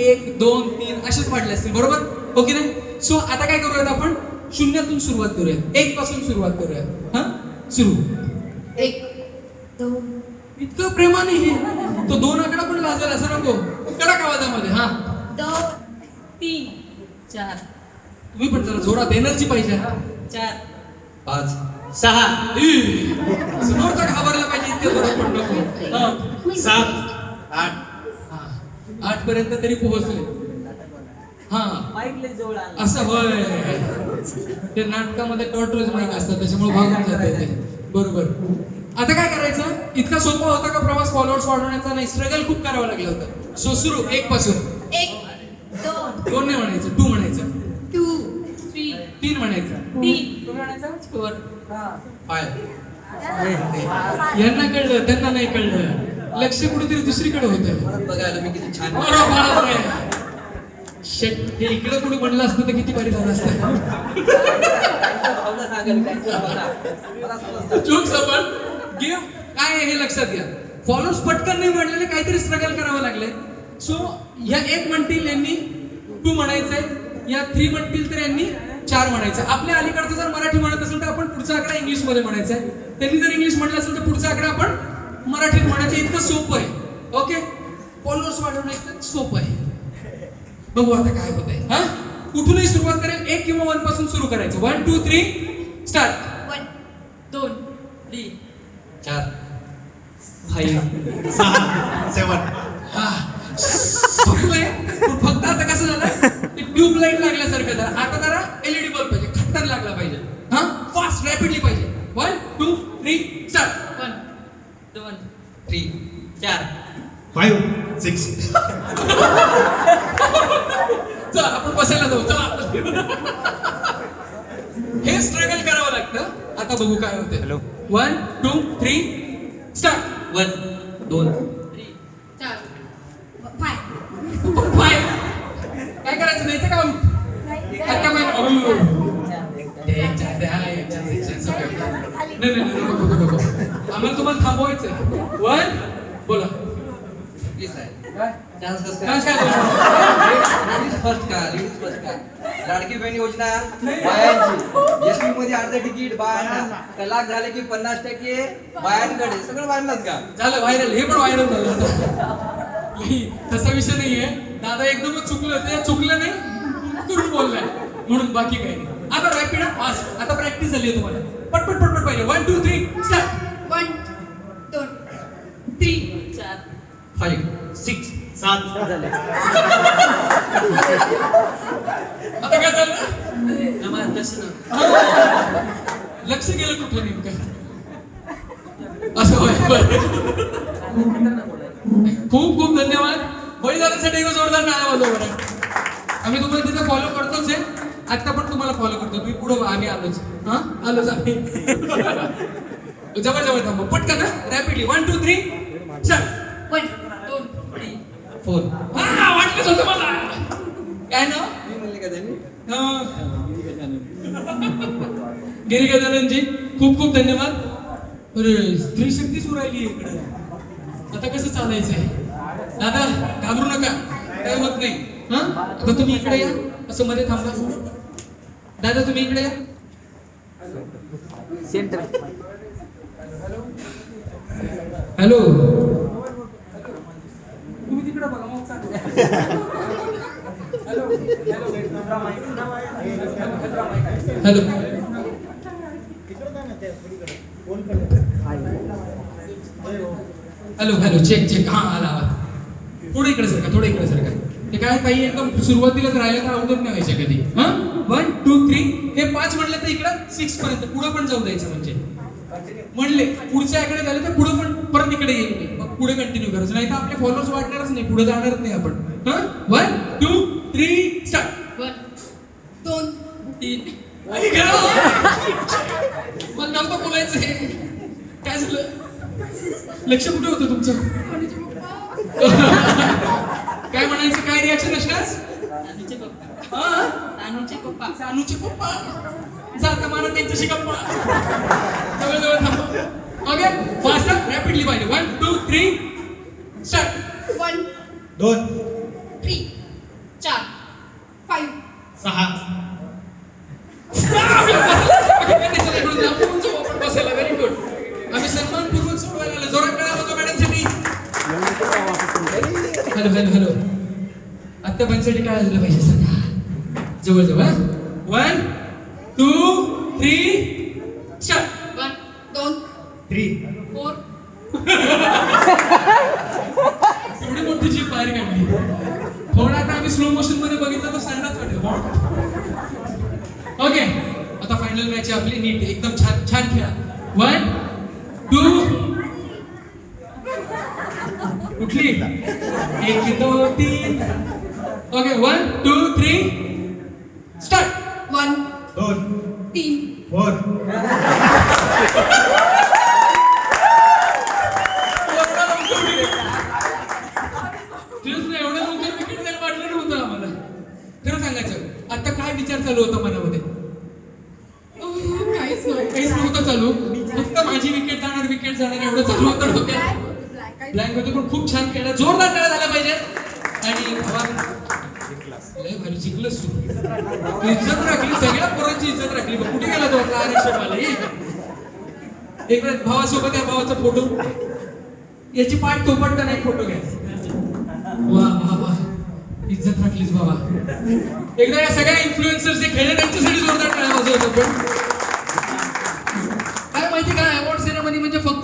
एक दोन तीन असेच वाढले असतील. बरोबर? हो की नाही? सो आता काय करूयात आपण? शून्यातून सुरुवात करूया एक पासून सुरुवात करूया हा? सुरू. एक दोन. इतकं प्रेमाने हे. तो दोन आकडा पण लाजल असं नको. कडक आवाजामध्ये हा. दोन तीन चार. तुम्ही पण जरा जोरात एनर्जी पाहिजे हा. चार. पाच. सहा. समोरचा घाबरला पाहिजे इतके जोरात पण नको. हा. सात. आठ. हा. आठ पर्यंत तरी पोहोचले. हा. असं होय. ते नाटकामध्ये टॉर्टरोज माईक असतात त्याच्यामुळे भागून जाते ते. बरोबर. आता काय करायचं? इतका सोपा होता का प्रवास फॉलोअर्स वाढवण्याचा नाही? स्ट्रगल खूप करावं लागलं होतं. सो सुरू एक पासून. एक दोन. दोन नाही म्हणायचं टू म्हणायचं. टू थ्री तीन म्हणायचं. तीन म्हणायचं? फोर फाय यांना कळलं त्यांना नाही कळलं. लक्ष कुठेतरी दुसरीकडे होतं बघायला मी किती छान बरं, बापरे. शेट हे इकडे कुठे म्हणलं असतं तर किती भारी झालं असतं. चूक आपण गेम काय हे लक्षात घ्या. फॉलोअर्स पटकन नाही म्हटलेले काहीतरी स्ट्रगल करावं लागले. सो ह्या एक म्हणतील यांनी टू म्हणायचंय. या थ्री म्हणतील तर यांनी चार म्हणायचं आपल्या अलीकडचं जर मराठी म्हणत असेल तर आपण पुढचा आकडा इंग्लिशमध्ये म्हणायचा आहे त्यांनी जर इंग्लिश म्हटलं असेल तर पुढचा आकडा आपण मराठीत म्हणायचं इतकं सोपं आहे. ओके फॉलोअर्स वाढवणं इतकं सोपं आहे. बघू आता काय होत आहे हा? कुठूनही सुरुवात करेल एक किंवा वनपासून सुरू करायचं. One two three start one दोन थ्री चार. फाईव्ह सहा सेवन हा फक्त आता कसं झालं? ते ट्यूबलाईट लागल्यासारखं झालं. आता जरा एलईडी बल्ब पाहिजे खट्टर लागला पाहिजे हा फास्ट रॅपिडली पाहिजे one two three start one दोन थ्री चार फाईव्ह सिक्स चला आपण बसायला जाऊ चला हे स्ट्रगल करावं लागतं आता बघू काय होते Hello. One two three start one दोन फाय काय करायचं काम आता. ते. नाही नको, नको, नको. आम्हाला तुम्हाला थांबवायचं वन बोला काय? चान्स कसं काय काय काय लेडीज फर्स्ट का लेडीज फर्स्ट का लाडकी बहीण योजना बायांची. एसटी मध्ये अर्ध तिकीट बायांना. तलाक झाले की पन्नास टक्के बायांकडे. सगळं बायांनाच का? झालं व्हायरल हे पण व्हायरल झालं. तसा विषय नाहीये. दादा एकदमच चुकलं. ते चुकलं नाही करून बोललाय. म्हणून बाकी काही नाही. आता रॅपिड फास्ट आता प्रॅक्टिस झाली आहे तुम्हाला. पटपट पटपट पाहिजे. One two three start one दोन थ्री चार फाईव्ह सात झाले. आता काय चाललं तसं लक्ष गेलं कुठं नेमकं? असं खूप खूप धन्यवाद. बळीदारांसाठी एक जोरदार नाळा आलो बरं. आम्ही तुम्हाला तिथे फॉलो करतोच आहे. आता पण तुम्हाला फॉलो करतो मी पुढे आम्ही आलोच. हा? आलोच आम्ही. जवळ जवळ थांबू. पटकन रॅपिडली वन टू थ्री चल पण फोर हा वाटलंच होतं मला काय ना गिरी गजाननजी खूप खूप धन्यवाद. अरे स्त्री शक्ती सुरायली इकडे. आता कसं चालायचंय? दादा घाबरू नका. काय होत नाही. हा? आता तुम्ही इकडे या. असं मध्ये थांबा. दादा तुम्ही इकडे या. सेंटर. हॅलो तुम्ही तिकडे बघा मग चालेल. Hello. Hello hello check check हा आला आला. थोडं इकडे सरका थोडं इकडे सरका. ते काय काही एकदम सुरुवातीलाच राहिलं तर अवघड नाही व्हायचं कधी. हा? वन टू थ्री हे पाच म्हणलं तर इकडं सिक्स पर्यंत. पुढे पण जाऊ द्यायचं म्हणजे. म्हणले पुढच्या इकडे झाले तर पुढे पण परत इकडे येईल. मग पुढे कंटिन्यू करायचं. नाही तर आपले फॉलोअर्स वाढणारच नाही. पुढे जाणारच नाही आपण. हा? One two three start one दोन तीन. मला नव्हतं बोलायचं हे. काय झालं? लक्ष कुठे होतं तुमचं? काय म्हणायचं? काय रिॲक्शन पप्पा. सानूचे पप्पा. जाता मारा त्यांच्याशी गप्पा जवळ जवळ थांबा. ओके फास्ट रॅपिडली पाहिजे one two three start one दोन. थ्री चार फाईव्ह सहा. आत्ता पंचसाठी काय झालं पाहिजे सांगा? जवळ जवळ one two three start one दोन थ्री फोर एवढी मोठी जीप बाहेर काढली. थोडा आता आम्ही स्लो मोशनमध्ये बघितलं तर सांगण्याच वाटेल. ओके आता फायनल मॅच आहे आपली. नीट एकदम छान छान खेळा. वन टू कुठली एक दोन तीन. Okay one two three start one दोन तीन फोर एवढं लवकर विकेट जायला वाटलं नव्हतं आम्हाला. खरं सांगायचं आता काय विचार चालू होता मनामध्ये? अं, काहीच नाही काहीच नव्हतं चालू. फक्त माझी विकेट जाणार विकेट जाणार एवढं चालू होतं डोक्यात. ब्लँक होती पण खूप छान खेळला. जोरदार खेळा झाला पाहिजे. आणि भारी जिंकलंच तू. इज्जत राखली सगळ्या पोरांची इज्जत राखली. कुठे गेला तो आपला आरक्षण एक वेळ भावासोबत या भावाचा फोटो याची पाठ तोपट नाही फोटो घ्या वा वा इज्जत राखलीस बाबा. एकदा या सगळ्या इन्फ्लुएन्सर जे खेळले त्यांच्यासाठी जोरदार टाळा वाजवत आपण. काय माहिती का अवॉर्ड सेरेमनी म्हणजे फक्त